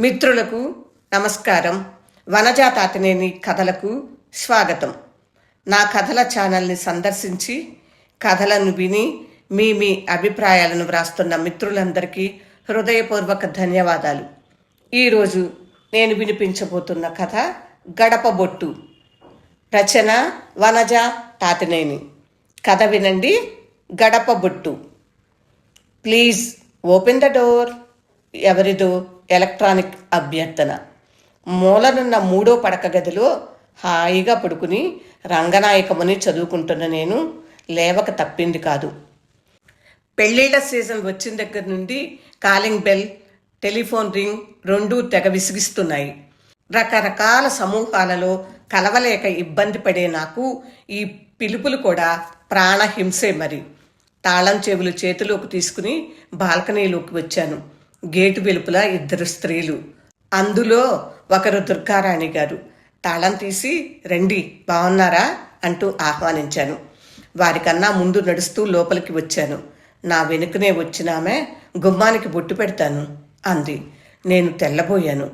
మిత్రులకు నమస్కారం. వనజా తాతనేని కథలకు స్వాగతం. నా కథల ఛానల్ని సందర్శించి కథలను విని మీ మీ అభిప్రాయాలను వ్రాస్తున్న మిత్రులందరికీ హృదయపూర్వక ధన్యవాదాలు. ఈరోజు నేను వినిపించబోతున్న కథ గడపబొట్టు రచన వనజ తాతినేని. కథ వినండి గడపబొట్టు ప్లీజ్ ఓపెన్ ద డోర్. ఎవరిదో ఎలక్ట్రానిక్ అభ్యర్థన. మూలనున్న మూడో పడక గదిలో హాయిగా పడుకుని రంగనాయకమని చదువుకుంటున్న నేను లేవక తప్పింది కాదు. పెళ్ళిళ్ళ సీజన్ వచ్చిన దగ్గర నుండి కాలింగ్ బెల్ టెలిఫోన్ రింగ్ రెండూ తెగ విసిగిస్తున్నాయి. రకరకాల సమూహాలలో కలవలేక ఇబ్బంది పడే నాకు ఈ పిలుపులు కూడా ప్రాణహింసే మరి. తాళం చెవులు చేతిలోకి తీసుకుని బాల్కనీలోకి వచ్చాను. గేటు వెలుపుల ఇద్దరు స్త్రీలు. అందులో ఒకరు దుర్గారాణి గారు. తాళం తీసి రండి బాగున్నారా అంటూ ఆహ్వానించాను. వారికన్నా ముందు నడుస్తూ లోపలికి వచ్చాను. నా వెనుకనే వచ్చినామె గుమ్మానికి బొట్టు పెడతాను అంది. నేను తెల్లబోయాను.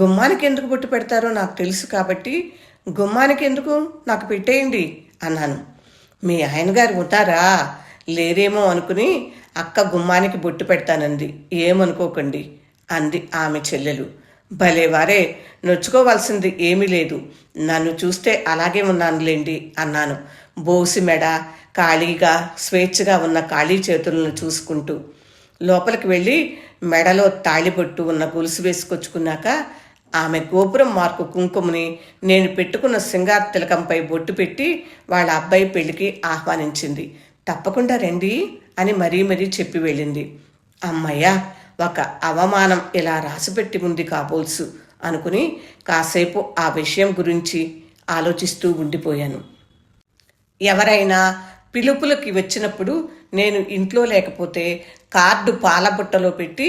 గుమ్మానికి ఎందుకు బొట్టు పెడతారో నాకు తెలుసు కాబట్టి గుమ్మానికి ఎందుకు? నాకు పెట్టేయండి అన్నాను. మీ ఆయన గారు ఉంటారా? లేరేమో అనుకుని అక్క గుమ్మానికి బొట్టు పెడతానంది. ఏమనుకోకండి అంది ఆమె చెల్లెలు. భలేవారే నొచ్చుకోవాల్సింది ఏమీ లేదు. నన్ను చూస్తే అలాగే ఉన్నానులేండి అన్నాను. బోసి మెడ ఖాళీగా స్వేచ్ఛగా ఉన్న ఖాళీ చేతులను చూసుకుంటూ. లోపలికి వెళ్ళి మెడలో తాళిబొట్టు ఉన్న గొలుసు వేసుకొచ్చుకున్నాక ఆమె గోపురం మార్కు కుంకుమని నేను పెట్టుకున్న సింగార్ తిలకంపై బొట్టు పెట్టి వాళ్ళ అబ్బాయి పెళ్ళికి ఆహ్వానించింది. తప్పకుండా రండి అని మరీ మరీ చెప్పి వెళ్ళింది. అమ్మయ్య ఒక అవమానం ఇలా రాసిపెట్టి ఉంది కాబోల్సు అనుకుని కాసేపు ఆ విషయం గురించి ఆలోచిస్తూ ఉండిపోయాను. ఎవరైనా పిలుపులకి వచ్చినప్పుడు నేను ఇంట్లో లేకపోతే కార్డు పాలబుట్టలో పెట్టి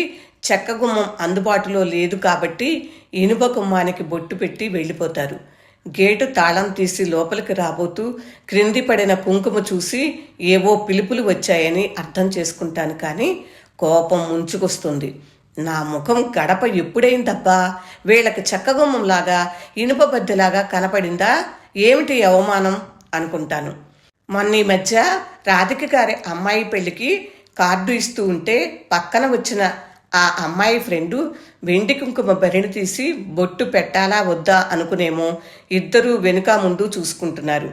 చెక్క గుమ్మం అందుబాటులో లేదు కాబట్టి ఇనుప గుమ్మానికి బొట్టు పెట్టి వెళ్ళిపోతారు. గేటు తాళం తీసి లోపలికి రాబోతూ క్రింది పడిన కుంకుమ చూసి ఏవో పిలుపులు వచ్చాయని అర్థం చేసుకుంటాను కానీ కోపం ముంచుకొస్తుంది. నా ముఖం గడప ఎప్పుడైందబ్బా? వీళ్ళకి చెక్కగుమ్మంలాగా ఇనుప బద్దెలాగా కనపడిందా? ఏమిటి అవమానం? అనుకుంటాను. మొన్న ఈ మధ్య రాధిక గారి అమ్మాయి పెళ్ళికి కార్డు ఇస్తూ ఉంటే పక్కన వచ్చిన ఆ అమ్మాయి ఫ్రెండు వెండి కుంకుమ బరిని తీసి బొట్టు పెట్టాలా వద్దా అనుకునేమో ఇద్దరూ వెనుక ముందు చూసుకుంటున్నారు.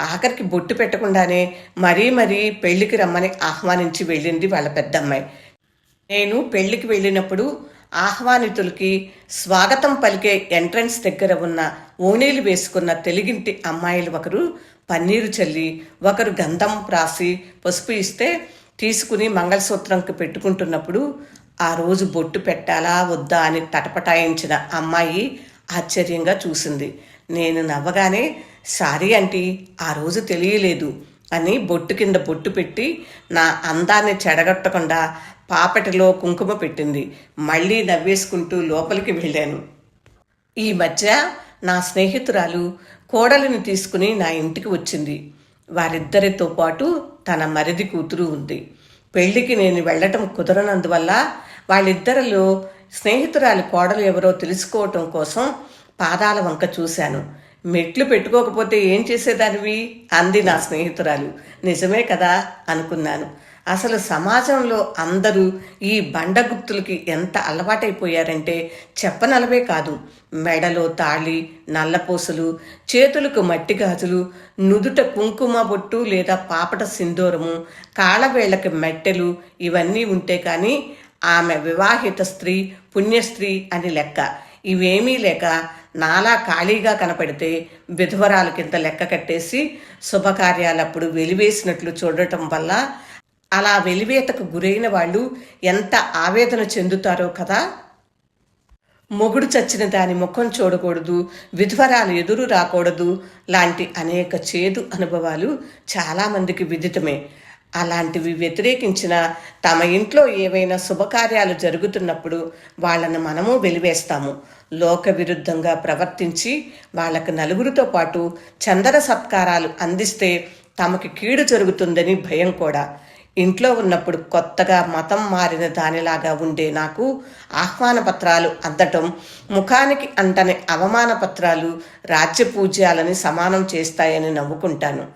ఆఖరికి బొట్టు పెట్టకుండానే మరీ మరీ పెళ్ళికి రమ్మని ఆహ్వానించి వెళ్ళింది వాళ్ళ పెద్దమ్మాయి. నేను పెళ్ళికి వెళ్ళినప్పుడు ఆహ్వానితులకి స్వాగతం పలికే ఎంట్రన్స్ దగ్గర ఉన్న ఓణీలు వేసుకున్న తెలుగింటి అమ్మాయిలు ఒకరు పన్నీరు చల్లి ఒకరు గంధం రాసి పసుపు ఇస్తే తీసుకుని మంగళసూత్రంకి పెట్టుకుంటున్నప్పుడు ఆ రోజు బొట్టు పెట్టాలా వద్దా అని తటపటాయించిన అమ్మాయి ఆశ్చర్యంగా చూసింది. నేను నవ్వగానే సారీ అంటీ ఆ రోజు తెలియలేదు అని బొట్టు కింద బొట్టు పెట్టి నా అందాన్ని చెడగొట్టకుండా పాపటిలో కుంకుమ పెట్టింది. మళ్ళీ నవ్వేసుకుంటూ లోపలికి వెళ్ళాను. ఈ మధ్య నా స్నేహితురాలు కోడలిని తీసుకుని నా ఇంటికి వచ్చింది. వారిద్దరితో పాటు తన మరిది కూతురు ఉంది. పెళ్ళికి నేను వెళ్ళటం కుదరనందువల్ల వాళ్ళిద్దరిలో స్నేహితురాలి కోడలు ఎవరో తెలుసుకోవటం కోసం పాదాల వంక చూశాను. మెట్లు పెట్టుకోకపోతే ఏం చేసేదానివి? అంది నా స్నేహితురాలు. నిజమే కదా? అనుకున్నాను. అసలు సమాజంలో అందరూ ఈ బండగుప్తులకి ఎంత అలవాటైపోయారంటే చెప్పనలవే కాదు. మెడలో తాళి నల్లపూసలు చేతులకు మట్టి గాజులు నుదుట కుంకుమ బొట్టు లేదా పాపట సింధూరము కాళ్ళవేళ్ళకి మెట్టెలు ఇవన్నీ ఉంటే కానీ ఆమె వివాహిత స్త్రీ పుణ్యస్త్రీ అని లెక్క. ఇవేమీ లేక నాలా ఖాళీగా కనపడితే విధవరాలు కింద లెక్క కట్టేసి శుభకార్యాలప్పుడు వెలివేసినట్లు చూడటం వల్ల అలా వెలివేతకు గురైన వాళ్ళు ఎంత ఆవేదన చెందుతారో కదా? మొగుడు చచ్చిన దాని ముఖం చూడకూడదు విధ్వరాలు ఎదురు రాకూడదు లాంటి అనేక చేదు అనుభవాలు చాలామందికి విదితమే. అలాంటివి వ్యతిరేకించిన తమ ఇంట్లో ఏవైనా శుభకార్యాలు జరుగుతున్నప్పుడు వాళ్ళను మనము వెలివేస్తాము. లోక విరుద్ధంగా ప్రవర్తించి వాళ్ళకు నలుగురితో పాటు చందర సత్కారాలు అందిస్తే తమకి కీడు జరుగుతుందని భయం కూడా. ఇంట్లో ఉన్నప్పుడు కొత్తగా మతం మారిన దానిలాగా ఉండే నాకు ఆహ్వాన పత్రాలు అందటం ముఖానికి అంటని అవమాన పత్రాలు రాజ్యపూజ్యాలని సమానం చేస్తాయని నవ్వుకుంటాను.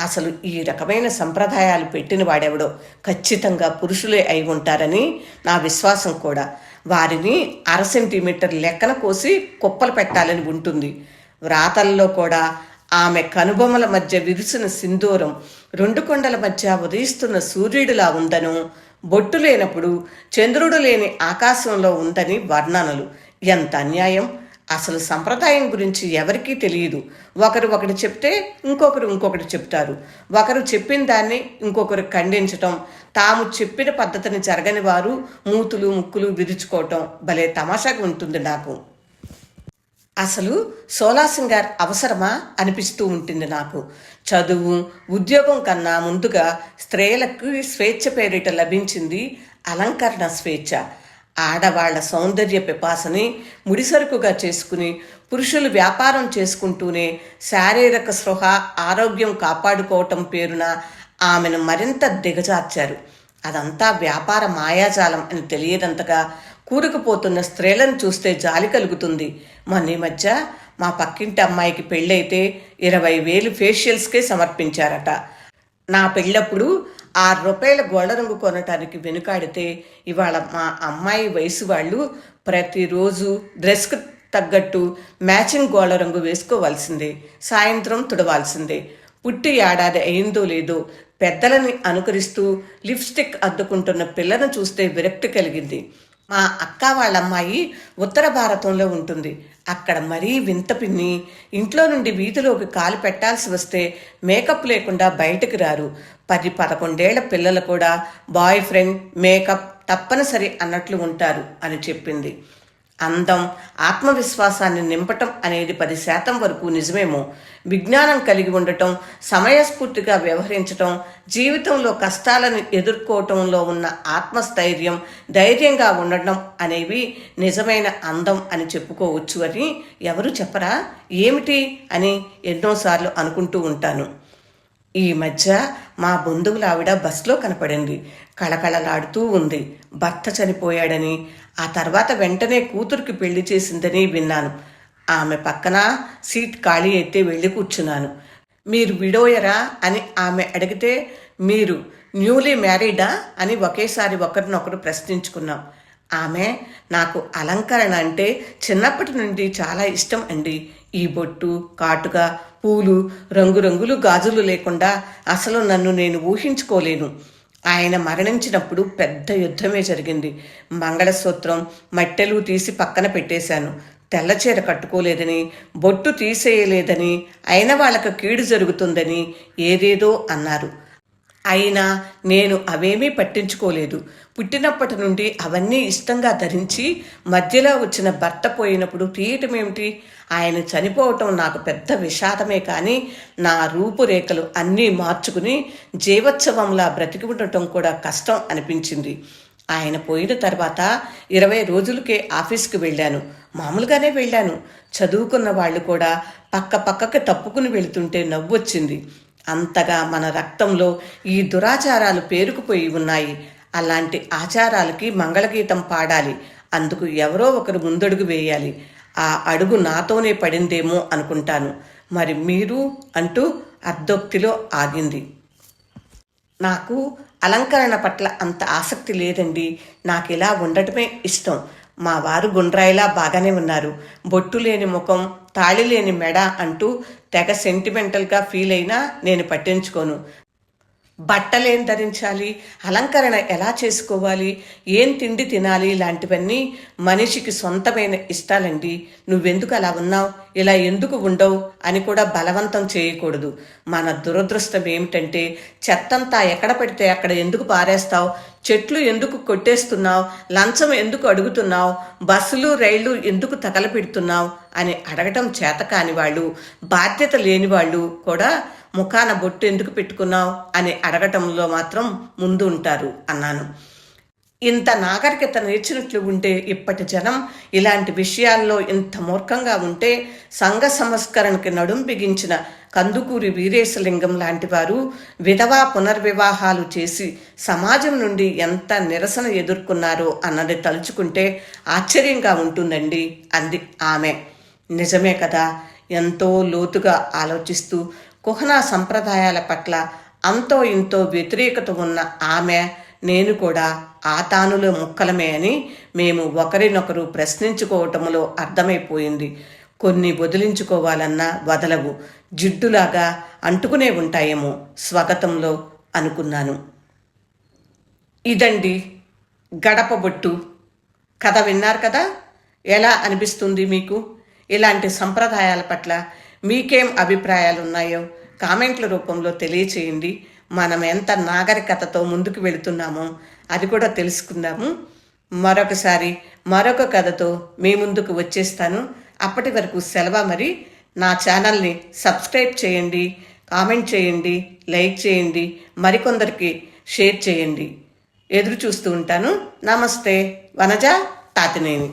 అసలు ఈ రకమైన సంప్రదాయాలు పెట్టిన వాడెవడో ఖచ్చితంగా పురుషులే అయి ఉంటారని నా విశ్వాసం కూడా. వారిని అర సెంటీమీటర్ లెక్కన కోసి కుప్పలు పెట్టాలని ఉంటుంది. వ్రాతల్లో కూడా ఆమె కనుబొమ్మల మధ్య విరిసిన సింధూరం రెండు కొండల మధ్య ఉదయిస్తున్న సూర్యుడిలా ఉందను బొట్టు లేనప్పుడు చంద్రుడు లేని ఆకాశంలో ఉందని వర్ణనలు. ఎంత అన్యాయం! అసలు సంప్రదాయం గురించి ఎవరికీ తెలియదు. ఒకరు ఒకటి చెప్తే ఇంకొకరు ఇంకొకటి చెప్తారు. ఒకరు చెప్పిన దాన్ని ఇంకొకరు ఖండించటం తాము చెప్పిన పద్ధతిని జరగని వారు మూతులు ముక్కులు విరుచుకోవటం భలే తమాషాగా ఉంటుంది నాకు. అసలు సోలా సింగార్ అవసరమా అనిపిస్తూ ఉంటుంది నాకు. చదువు ఉద్యోగం కన్నా ముందుగా స్త్రీలకు స్వేచ్ఛ పేరిట లభించింది అలంకరణ స్వేచ్ఛ. ఆడవాళ్ళ సౌందర్య పిపాసని ముడిసరుకుగా చేసుకుని పురుషులు వ్యాపారం చేసుకుంటూనే శారీరక స్పృహ ఆరోగ్యం కాపాడుకోవటం పేరున ఆమెను మరింత దిగజార్చారు. అదంతా వ్యాపార మాయాజాలం అని తెలియదంతగా కూరుకుపోతున్న స్త్రీలను చూస్తే జాలి కలుగుతుంది. మొన్న ఈ మధ్య మా పక్కింటి అమ్మాయికి పెళ్ళైతే ఇరవై వేలు ఫేషియల్స్కే సమర్పించారట. నా పెళ్ళప్పుడు ఆరు రూపాయల గోళ్ళ రంగు కొనటానికి వెనుకాడితే ఇవాళ మా అమ్మాయి వయసు వాళ్ళు ప్రతిరోజు డ్రెస్కు తగ్గట్టు మ్యాచింగ్ గోళ్ళ రంగు వేసుకోవాల్సిందే సాయంత్రం తుడవాల్సిందే. పుట్టి ఏడాది అయిందో లేదో పెద్దలని అనుకరిస్తూ లిప్స్టిక్ అద్దుకుంటున్న పిల్లను చూస్తే విరక్తి కలిగింది. మా అక్క వాళ్ళ అమ్మాయి ఉత్తర భారతంలో ఉంటుంది. అక్కడ మరీ వింత పిన్ని. ఇంట్లో నుండి వీధిలోకి కాలు పెట్టాల్సి వస్తే మేకప్ లేకుండా బయటకు రారు. పది పదకొండేళ్ళ పిల్లలు కూడా బాయ్ ఫ్రెండ్ మేకప్ తప్పనిసరి అన్నట్లు ఉంటారు అని చెప్పింది. అందం ఆత్మవిశ్వాసాన్ని నింపటం అనేది పది శాతం వరకు నిజమేమో. విజ్ఞానం కలిగి ఉండటం సమయస్ఫూర్తిగా వ్యవహరించటం జీవితంలో కష్టాలను ఎదుర్కోవటంలో ఉన్న ఆత్మస్థైర్యం ధైర్యంగా ఉండటం అనేవి నిజమైన అందం అని చెప్పుకోవచ్చు అని ఎవరు చెప్పరా? ఏమిటి అని ఎన్నోసార్లు అనుకుంటూ ఉంటాను. ఈ మధ్య మా బంధువుల ఆవిడ బస్సులో కనపడింది. కళకళలాడుతూ ఉంది. భర్త చనిపోయాడని ఆ తర్వాత వెంటనే కూతురికి పెళ్ళి చేసిందని విన్నాను. ఆమె పక్కన సీట్ ఖాళీ అయితే వెళ్ళి కూర్చున్నాను. మీరు విడోయరా అని ఆమె అడిగితే మీరు న్యూలీ మ్యారీడా అని ఒకేసారి ఒకరినొకరు ప్రశ్నించుకున్నాం. ఆమె నాకు అలంకరణ అంటే చిన్నప్పటి నుండి చాలా ఇష్టం అండి. ఈ బొట్టు కాటుగా పూలు రంగురంగులు గాజులు లేకుండా అసలు నన్ను నేను ఊహించుకోలేను. ఆయన మరణించినప్పుడు పెద్ద యుద్ధమే జరిగింది. మంగళసూత్రం మట్టెలు తీసి పక్కన పెట్టేశాను. తెల్లచీర కట్టుకోలేదని బొట్టు తీసేయలేదని అయిన వాళ్ళకు కీడు జరుగుతుందని ఏదేదో అన్నారు. అయినా నేను అవేమీ పట్టించుకోలేదు. పుట్టినప్పటి నుండి అవన్నీ ఇష్టంగా ధరించి మధ్యలో వచ్చిన భర్త పోయినప్పుడు తీయటమేమిటి ఆయన చనిపోవటం నాకు పెద్ద విషాదమే కానీ నా రూపురేఖలు అన్నీ మార్చుకుని జీవోత్సవంలా బ్రతికి ఉండటం కూడా కష్టం అనిపించింది. ఆయన పోయిన తర్వాత ఇరవై రోజులకే ఆఫీస్కి వెళ్ళాను. మామూలుగానే వెళ్ళాను. చదువుకున్న వాళ్ళు కూడా పక్క పక్కకి తప్పుకుని వెళుతుంటే నవ్వొచ్చింది. అంతగా మన రక్తంలో ఈ దురాచారాలు పేరుకుపోయి ఉన్నాయి. అలాంటి ఆచారాలకి మంగళగీతం పాడాలి. అందుకు ఎవరో ఒకరు ముందడుగు వేయాలి. ఆ అడుగు నాతోనే పడిందేమో అనుకుంటాను. మరి మీరు అంటూ అర్ధోక్తిలో ఆగింది. నాకు అలంకరణ పట్ల అంత ఆసక్తి లేదండి. నాకు ఇలా ఉండటమే ఇష్టం. మా వారు గుండ్రాయిలా బాగానే ఉన్నారు. బొట్టు లేని ముఖం తాళి లేని మెడ అంటూ తెగ సెంటిమెంటల్గా ఫీల్ అయినా నేను పట్టించుకోను. బట్టలేం ధరించాలి? అలంకరణ ఎలా చేసుకోవాలి? ఏం తిండి తినాలి? లాంటివన్నీ మనిషికి సొంతమైన ఇష్టాలండి. నువ్వెందుకు అలా ఉన్నావు? ఇలా ఎందుకు ఉండవు? అని కూడా బలవంతం చేయకూడదు. మన దురదృష్టం ఏమిటంటే చెత్తంతా ఎక్కడ పెడితే అక్కడ ఎందుకు పారేస్తావు? చెట్లు ఎందుకు కొట్టేస్తున్నావు? లంచం ఎందుకు అడుగుతున్నావు? బస్సులు రైళ్ళు ఎందుకు తగలపెడుతున్నావు? అని అడగటం చేత కాని వాళ్ళు బాధ్యత లేని వాళ్ళు కూడా ముఖాన బొట్టు ఎందుకు పెట్టుకున్నావు అని అడగటంలో మాత్రం ముందు ఉంటారు అన్నాను. ఇంత నాగరికత నేర్చినట్లు ఉంటే ఇప్పటి జనం ఇలాంటి విషయాల్లో ఇంత మూర్ఖంగా ఉంటే సంఘ సంస్కరణకి నడుం బిగించిన కందుకూరి వీరేశలింగం లాంటి వారు విధవా పునర్వివాహాలు చేసి సమాజం నుండి ఎంత నిరసన ఎదుర్కొన్నారో అన్నది తలుచుకుంటే ఆశ్చర్యంగా ఉంటుందండి అంది ఆమె. నిజమే కదా ఎంతో లోతుగా ఆలోచిస్తూ కుహనా సంప్రదాయాల పట్ల అంతో ఇంతో వ్యతిరేకత ఉన్న ఆమె నేను కూడా ఆ తానులో ముక్కలమే అని మేము ఒకరినొకరు ప్రశ్నించుకోవటంలో అర్థమైపోయింది. కొన్ని వదిలించుకోవాలన్నా వదలవు. జిడ్డులాగా అంటుకునే ఉంటాయేమో స్వాగతంలో అనుకున్నాను. ఇదండి గడపబొట్టు. కథ విన్నారు కదా? ఎలా అనిపిస్తుంది మీకు? ఇలాంటి సంప్రదాయాల పట్ల మీకేం అభిప్రాయాలు ఉన్నాయో కామెంట్ల రూపంలో తెలియచేయండి. మనం ఎంత నాగరికతతో ముందుకు వెళుతున్నామో అది కూడా తెలుసుకుందాము. మరొకసారి మరొక కథతో మీ ముందుకు వచ్చేస్తాను. అప్పటి వరకు సెలవు మరి. నా ఛానల్ని సబ్స్క్రైబ్ చేయండి కామెంట్ చేయండి లైక్ చేయండి మరికొందరికి షేర్ చేయండి. ఎదురు చూస్తూ ఉంటాను. నమస్తే వనజ తాతినేని.